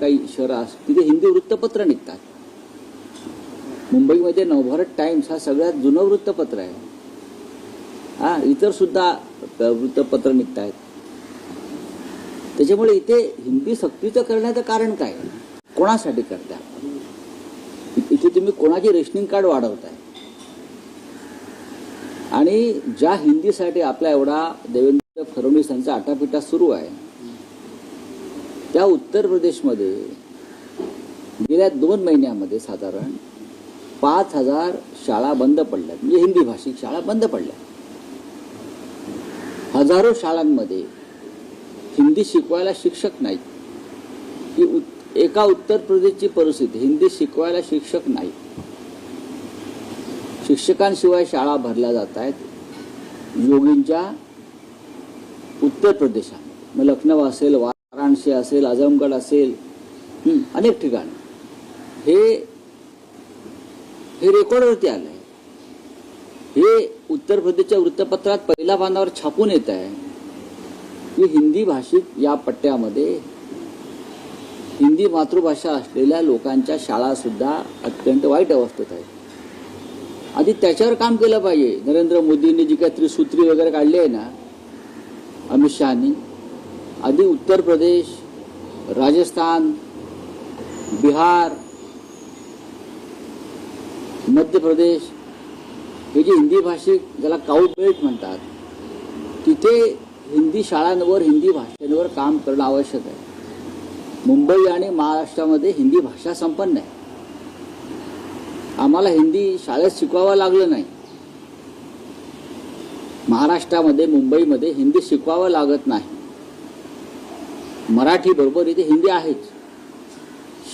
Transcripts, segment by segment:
काही शहरं अस तिथे हिंदी वृत्तपत्र निघतात. मुंबईमध्ये नवभारत टाइम्स हा सगळ्यात जुनं वृत्तपत्र आहे. हा इतर सुद्धा वृत्तपत्र निघत आहेत त्याच्यामुळे इथे हिंदी सक्तीचं करण्याचं कारण काय? कोणासाठी करता? इथे तुम्ही कोणाची रेशनिंग कार्ड वाढवताय? आणि ज्या हिंदीसाठी आपला एवढा देवेंद्र फडणवीस यांचा आटापिटा सुरू आहे त्या उत्तर प्रदेशमध्ये गेल्या दोन महिन्यामध्ये साधारण पाच हजार शाळा बंद पडल्या. म्हणजे हिंदी भाषिक शाळा बंद पडल्या. हजारो शाळांमध्ये हिंदी शिकवायला शिक्षक नाहीत. की उत- एका उत्तर प्रदेशची परिस्थिती हिंदी शिकवायला शिक्षक नाही शिक्षकांशिवाय शाळा भरल्या जात आहेत. योगींच्या उत्तर प्रदेशात मग लखनौ असेल वाराणसी असेल आझमगड असेल अनेक ठिकाण. हे हे रेकॉर्डवरती आलं आहे हे उत्तर प्रदेशच्या वृत्तपत्रात पहिल्या पानावर छापून येत आहे. की हिंदी भाषिक या पट्ट्यामध्ये हिंदी मातृभाषा असलेल्या लोकांच्या शाळा सुद्धा अत्यंत वाईट अवस्थेत आहेत. आधी त्याच्यावर काम केलं पाहिजे. नरेंद्र मोदींनी जी काही त्रिसूत्री वगैरे काढली आहे ना अमित शहानी आधी उत्तर प्रदेश राजस्थान बिहार मध्य प्रदेश हे जे हिंदी भाषिक ज्याला काऊ बेल्ट म्हणतात तिथे हिंदी शाळांवर हिंदी भाषेवर काम करणं आवश्यक आहे. मुंबई आणि महाराष्ट्रामध्ये हिंदी भाषा संपन्न आहे. आम्हाला हिंदी शाळेत शिकवावं लागलं नाही. महाराष्ट्रामध्ये मुंबईमध्ये हिंदी शिकवावं लागत नाही. मराठी बरोबर इथे हिंदी आहेच.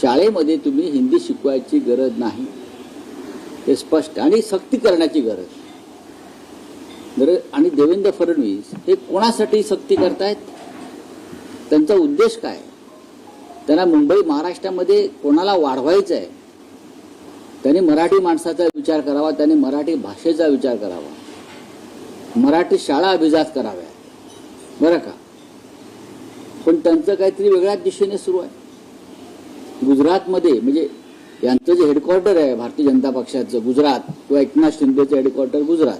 शाळेमध्ये तुम्ही हिंदी शिकवायची गरज नाही. हे स्पष्ट आणि सक्ती करण्याची गरज. गरज आणि देवेंद्र फडणवीस हे कोणासाठी सक्ती करतायत? त्यांचा उद्देश काय? त्यांना मुंबई महाराष्ट्रामध्ये कोणाला वाढवायचं आहे त्यांनी मराठी माणसाचा विचार करावा त्यांनी मराठी भाषेचा विचार करावा. मराठी शाळा अभिजात कराव्या बरं का? पण त्यांचं काहीतरी वेगळ्याच दिशेने सुरू आहे. गुजरातमध्ये म्हणजे यांचं जे हेडक्वार्टर आहे भारतीय जनता पक्षाचं गुजरात किंवा एकनाथ शिंदेचं हेडक्वार्टर गुजरात.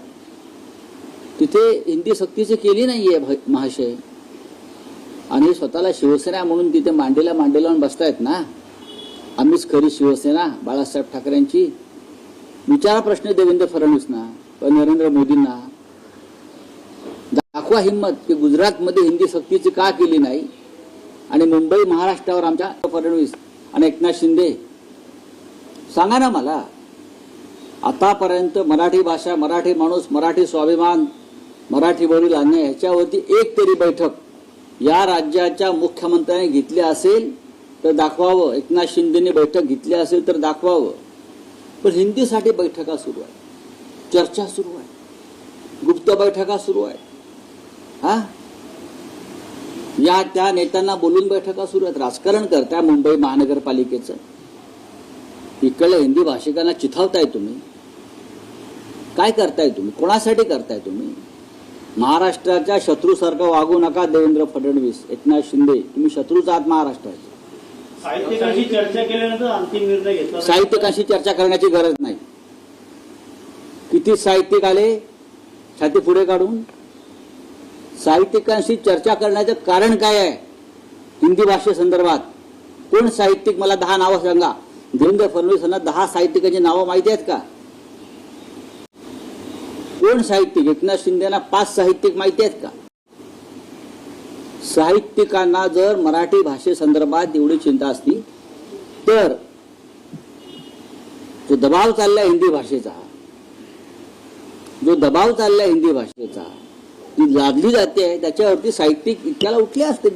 तिथे हिंदी सक्तीचं केली नाही आहे महाशय. आणि स्वतःला शिवसेना म्हणून तिथे मांडीला मांडी लावून बसतायत ना? आम्हीच खरी शिवसेना बाळासाहेब ठाकरेंची. विचारा प्रश्न देवेंद्र फडणवीसना नरेंद्र मोदींना दाखवा हिंमत की गुजरातमध्ये हिंदी सक्तीची का केली नाही? आणि मुंबई महाराष्ट्रावर आमच्या फडणवीस आणि एकनाथ शिंदे सांगा ना मला आतापर्यंत मराठी भाषा मराठी माणूस मराठी स्वाभिमान मराठीवरील अन्याय ह्याच्यावरती एक तरी बैठक या राज्याच्या मुख्यमंत्र्यांनी घेतली असेल तर दाखवावं. एकनाथ शिंदेने बैठक घेतली असेल तर दाखवावं. पण हिंदीसाठी बैठका सुरू आहे चर्चा सुरू आहे. गुप्त बैठका सुरू आहे हा? या त्या नेत्यांना बोलून बैठका सुरू आहेत. राजकारण करताय मुंबई महानगरपालिकेचं. इकडल्या हिंदी भाषिकांना चिथावताय तुम्ही. काय करताय तुम्ही? कोणासाठी करताय तुम्ही? महाराष्ट्राच्या शत्रूसारखं वागू नका देवेंद्र फडणवीस एकनाथ शिंदे. तुम्ही शत्रूच आहात महाराष्ट्राचे. साहित्यिकांशी चर्चा केल्यानंतर अंतिम निर्णय घेतला साहित्यिकांशी चर्चा करण्याची गरज नाही. किती साहित्यिक आले? छाती पुढे काढून. साहित्यिकांशी चर्चा करण्याचं कारण काय आहे? हिंदी भाषेसंदर्भात कोण साहित्यिक? मला दहा नावं सांगा. देवेंद्र फडणवीस यांना दहा साहित्यिकांची नावं माहिती आहेत का? कोण साहित्यिक? एकनाथ शिंदेना पाच साहित्यिक माहिती आहेत का? साहित्यिकांना जर मराठी भाषेसंदर्भात एवढी चिंता असती तर जो दबाव चाललाय हिंदी भाषेचा जो दबाव चाललाय हिंदी भाषेचा ती लादली जाते आहे त्याच्यावरती साहित्यिक इतक्याला उठले असते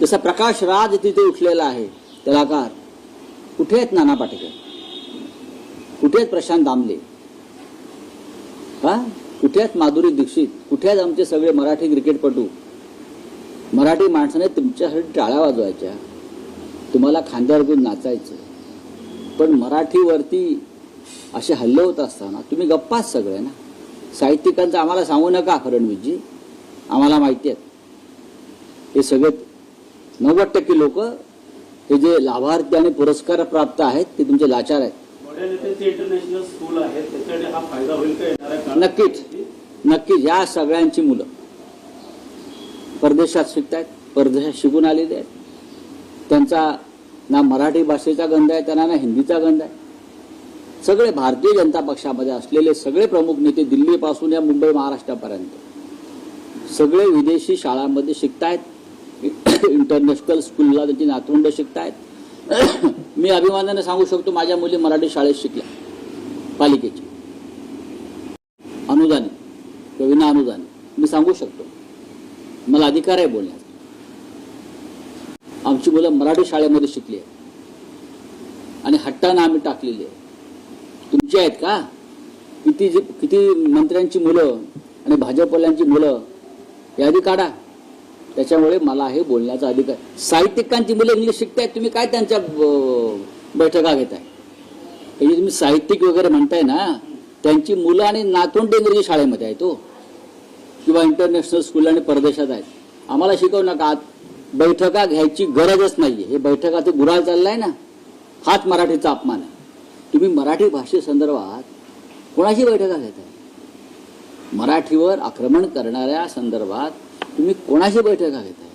जसा प्रकाश राज तिथे उठलेला आहे कलाकार. कुठे आहेत नाना पाटेकर? कुठे आहेत प्रशांत दामले? हा? कुठे आहेत माधुरी दीक्षित? कुठे आहेत आमचे सगळे मराठी क्रिकेटपटू? मराठी माणसाने तुमच्यासाठी टाळ्या वाजवायच्या. तुम्हाला खांद्यावर घेऊन नाचायचं. पण मराठीवरती असे हल्ले होत असताना तुम्ही गप्पाच सगळे ना? साहित्यिकांचं आम्हाला सांगू नका फडणवीसजी. आम्हाला माहिती आहेत हे सगळे नव्वद टक्के लोक हे जे लाभार्थी आणि पुरस्कार प्राप्त आहेत ते तुमचे लाचार आहेत. आहेत हा? नक्कीच. नक्कीच या सगळ्यांची मुलं. परदेशात शिकतायत परदेशात शिकून आलेले आहेत. त्यांचा ना मराठी भाषेचा गंध आहे त्यांना ना हिंदीचा गंध आहे. सगळे भारतीय जनता पक्षामध्ये असलेले सगळे प्रमुख नेते दिल्लीपासून या मुंबई महाराष्ट्रापर्यंत. सगळे विदेशी शाळांमध्ये शिकतायत. इंटरनॅशनल स्कूलला त्यांची नातवंड शिकतायत. मी अभिमानाने सांगू शकतो माझ्या मुली मराठी शाळेत शिकल्या. पालिकेची. अनुदान. किंवा विना अनुदानित मी सांगू शकतो. मला अधिकार आहे बोलण्याचा. आमची मुलं मराठी शाळेमध्ये शिकली आहे आणि हट्टानं आम्ही टाकलेली आहे तुमची आहेत का? किती जे किती मंत्र्यांची मुलं आणि भाजपवाल्यांची मुलं यादी काढा. त्याच्यामुळे मला हे बोलण्याचा अधिकार. साहित्यिकांची मुलं इंग्लिश शिकतायत तुम्ही काय त्यांच्या बैठका घेताय? हे जे तुम्ही साहित्यिक वगैरे म्हणताय ना त्यांची मुलं आणि नातवंड इंग्रजी शाळेमध्ये आहेत तो किंवा इंटरनॅशनल स्कूल आणि परदेशात आहेत. आम्हाला शिकवू नका बैठका घ्यायची गरजच नाहीये. हे बैठका ते गुराळ चाललाय ना. हाच मराठीचा अपमान आहे. तुम्ही मराठी भाषेसंदर्भात कोणाची बैठका घेताय? मराठीवर आक्रमण करणाऱ्या संदर्भात तुम्ही कोणाची बैठका घेताय?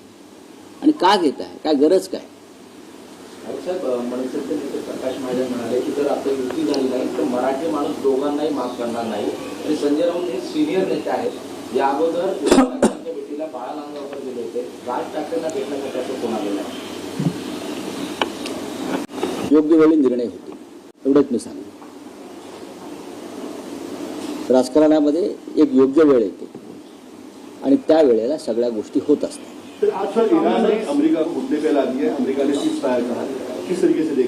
आणि का घेताय? काय गरज काय? साहेब मनसेचे नेते प्रकाश महाजन म्हणाले की जर आता युती झाली नाही तर मराठी माणूस दोघांनाही माफ करणार नाही. आणि संजय राऊत हे सिनियर नेते आहेत. या अगोदर उद्धव ठाकरेंच्या भेटीला बाळा नांदगावकर गेले होते. राज ठाकरेंना भेटण्यासाठी असं फोन आलेला आहे योग्य वेळी निर्णय होते एवढंच मी सांगेन. राजकारणामध्ये एक योग्य वेळ येते. आणि त्या वेळेला सगळ्या गोष्टी होत असतात. तो है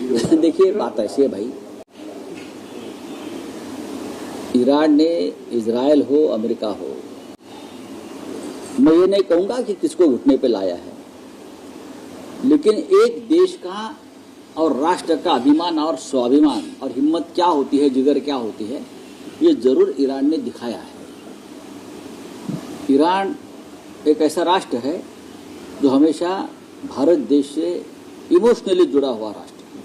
हो देखिए बात ऐसी है भाई. ईरान ने इसराइल हो अमेरिका हो मैं ये नहीं कहूँगा कि किसको घुटने पे लाया है. लेकिन एक देश का और राष्ट्र का अभिमान और स्वाभिमान और हिम्मत क्या होती है जिगर क्या होती है ये ज़रूर ईरान ने दिखाया है। ईरान एक ऐसा राष्ट्र है जो हमेशा भारत देश से इमोशनली जुड़ा हुआ राष्ट्र है।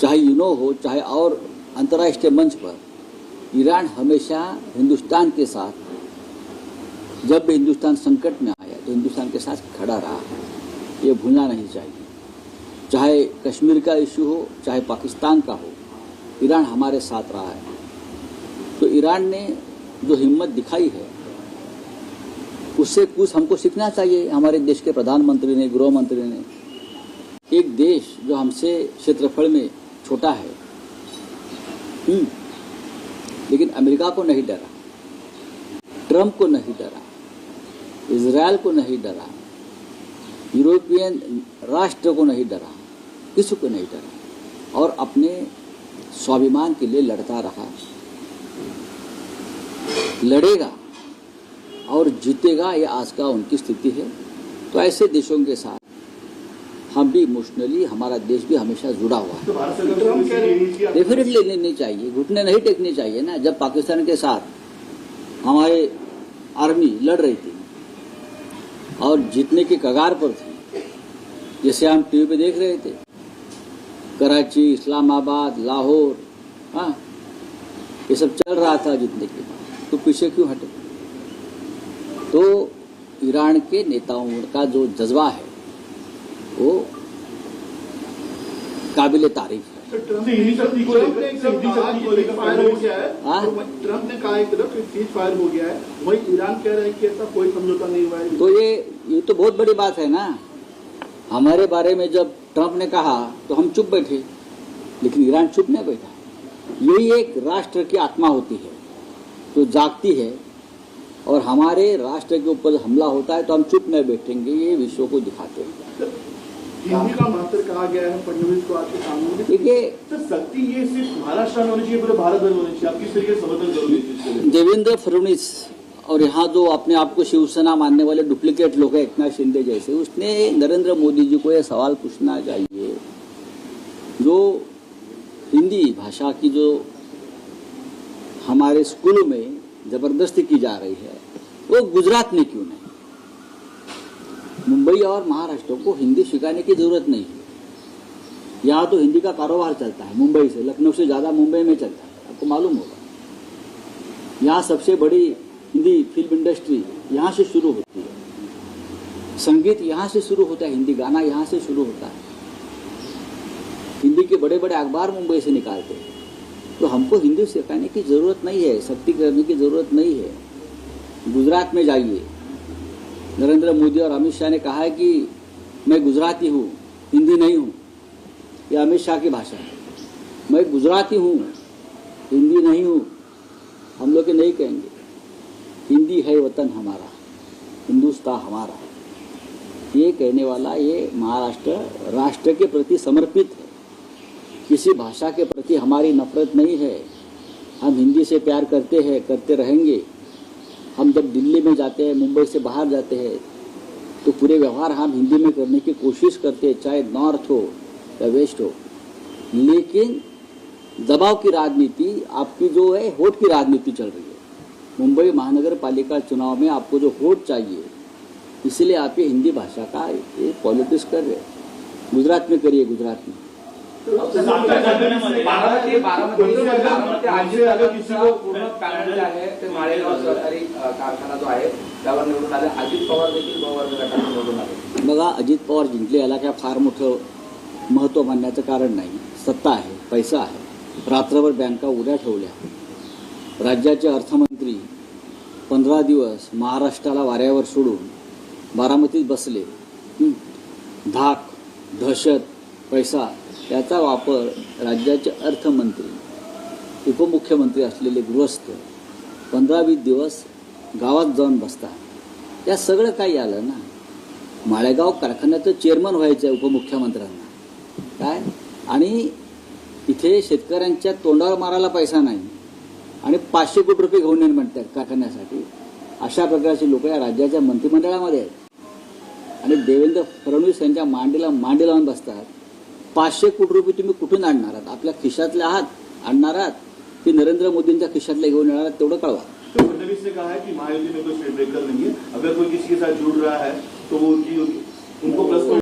चाहे यूनो हो, चाहे और अंतर्राष्ट्रीय मंच पर, ईरान हमेशा हिंदुस्तान के साथ, जब भी हिंदुस्तान संकट में आया तो हिंदुस्तान के साथ खड़ा रहा ये भूलना नहीं चाहिए। चाहे कश्मीर का इशू हो, चाहे पाकिस्तान का हो, ईरान हमारे साथ रहा है। तो ईरान ने जो हिम्मत दिखाई है उससे कुछ हमको सीखना चाहिए। हमारे देश के प्रधानमंत्री ने गृह मंत्री ने। एक देश जो हमसे क्षेत्रफल में छोटा है। हम्म, लेकिन अमेरिका को नहीं डरा ट्रंप को नहीं डरा इसराइल को नहीं डरा यूरोपियन राष्ट्र को नहीं डरा किसी को नहीं डरा और अपने स्वाभिमान के लिए लड़ता रहा। लड़ेगा और जीतेगा, ये आज का उनकी स्थिति है। तो ऐसे देशों के साथ हम भी इमोशनली हमारा देश भी हमेशा जुड़ा हुआ है। डेफिनेटली लेनी चाहिए, घुटने नहीं टेकने चाहिए ना। जब पाकिस्तान के साथ हमारे आर्मी लड़ रही थी और जीतने की कगार पर थी, जैसे हम टीवी पे देख रहे थे, कराची, इस्लामाबाद, लाहौर हाँ ये सब चल रहा था जीतने के। तो पीछे क्यों हटे? तो ईरान के नेताओं का जो जज्बा है वो काबिल तारीफ़ है। तो हो गया? और वहीं ट्रंप ने कहा एक तरफ़ सीज फायर हो गया है। वही ईरान कह रहा है कि ऐसा कोई समझौता नहीं हुआ है। तो ये ये तो बहुत बड़ी बात है ना। हमारे बारे में जब ट्रंप ने कहा तो हम चुप बैठे। लेकिन ईरान चुप नहीं बैठा। यही एक राष्ट्र की आत्मा होती है जो जागती है। और हमारे राष्ट्र के ऊपर हमला होता है तो हम चुप नहीं बैठेंगे ये विश्व को दिखाते हैं। है देखिए देवेंद्र फडणवीस और यहाँ जो अपने आप को शिवसेना मानने वाले डुप्लीकेट लोग हैं एकनाथ शिंदे जैसे उसने नरेंद्र मोदी जी को यह सवाल पूछना चाहिए। जो हिंदी भाषा की जो हमारे स्कूलों में ज़बरदस्ती की जा रही है, वो गुजरात में क्यों नहीं? मुंबई और महाराष्ट्र को हिंदी सिखाने की ज़रूरत नहीं है। यहाँ तो हिंदी का कारोबार चलता है, मुंबई से, लखनऊ से ज़्यादा मुंबई में चलता है, आपको मालूम होगा। यहाँ सबसे बड़ी हिंदी फ़िल्म इंडस्ट्री यहाँ से शुरू होती है। संगीत यहाँ से शुरू होता है, हिंदी गाना यहाँ से शुरू होता है। के बड़े बड़े अखबार मुंबई से निकालते हैं। तो हमको हिंदी सिखाने की ज़रूरत नहीं है सख्ती करने की ज़रूरत नहीं है। गुजरात में जाइए। नरेंद्र मोदी और अमित शाह ने कहा है कि मैं गुजराती हूँ, हिंदी नहीं हूँ। ये अमित शाह की भाषा है। मैं गुजराती हूँ, हिंदी नहीं हूँ। हम लोग नहीं कहेंगे। हिंदी है वतन हमारा, हिंदुस्तान हमारा ये कहने वाला ये महाराष्ट्र राष्ट्र के प्रति समर्पित है। किसी भाषा के प्रति हमारी नफरत नहीं है। हम हिंदी से प्यार करते हैं, करते रहेंगे। हम जब दिल्ली में जाते हैं, मुंबई से बाहर जाते हैं तो पूरे व्यवहार हम हिंदी में करने की कोशिश करते हैं, चाहे नॉर्थ हो या वेस्ट हो। लेकिन दबाव की राजनीति आपकी जो है वोट की राजनीति चल रही है। मुंबई महानगर पालिका चुनाव में आपको जो वोट चाहिए, इसलिए आप ये हिंदी भाषा का ये पॉलिटिक्स कर रहे हैं। गुजरात में करिए गुजरात में। बारामती- बारामती बारामती कोणत्या भागात- बारामती कोणत्या अजित भागात किसी पवारांचा को- पूर्ण पॅनल जे आहे. ते माळेगाव सहकारी अ, कारखाना जो आहे त्यावर निवडून आले. अजित पवार देखील पवार गटातून निवडून आले. बघा अजित पवार जिंकले याला काय फार मोठं महत्त्व मानण्याचं कारण नाही. सत्ता आहे पैसा आहे. रात्रभर बँका उड्या ठेवल्या. राज्याचे अर्थमंत्री पंधरा दिवस महाराष्ट्राला वाऱ्यावर सोडून बारामतीत बसले. धाक दहशत पैसा याचा वापर राज्याचे अर्थमंत्री उपमुख्यमंत्री असलेले गृहस्थ पंधरा वीस दिवस गावात जाऊन बसतात. या सगळं काही आलं ना? माळेगाव कारखान्याचं चेअरमन व्हायचं आहे उपमुख्यमंत्र्यांना. काय? आणि इथे शेतकऱ्यांच्या तोंडावर मारायला पैसा नाही. आणि पाचशे कोटी रुपये घेऊन येईल म्हणतात कारखान्यासाठी. अशा प्रकारचे लोक या राज्याच्या मंत्रिमंडळामध्ये आहेत. आणि देवेंद्र फडणवीस यांच्या मांडीला मांडी लावून बसतात. पाचशे कोटी रुपये तुम्ही कुठून आणणार आहात? आपल्या खिशातले आहात आणणार आहात. की नरेंद्र मोदींच्या खिशातले घेऊन येणार आहात तेवढं कळवा. तो फडणवीस ने कहा है कि महायुति में कोई स्पीड ब्रेकर नहीं है। अगर कोई किसी के साथ जुड़ रहा है तो वो उनकी उनको प्लस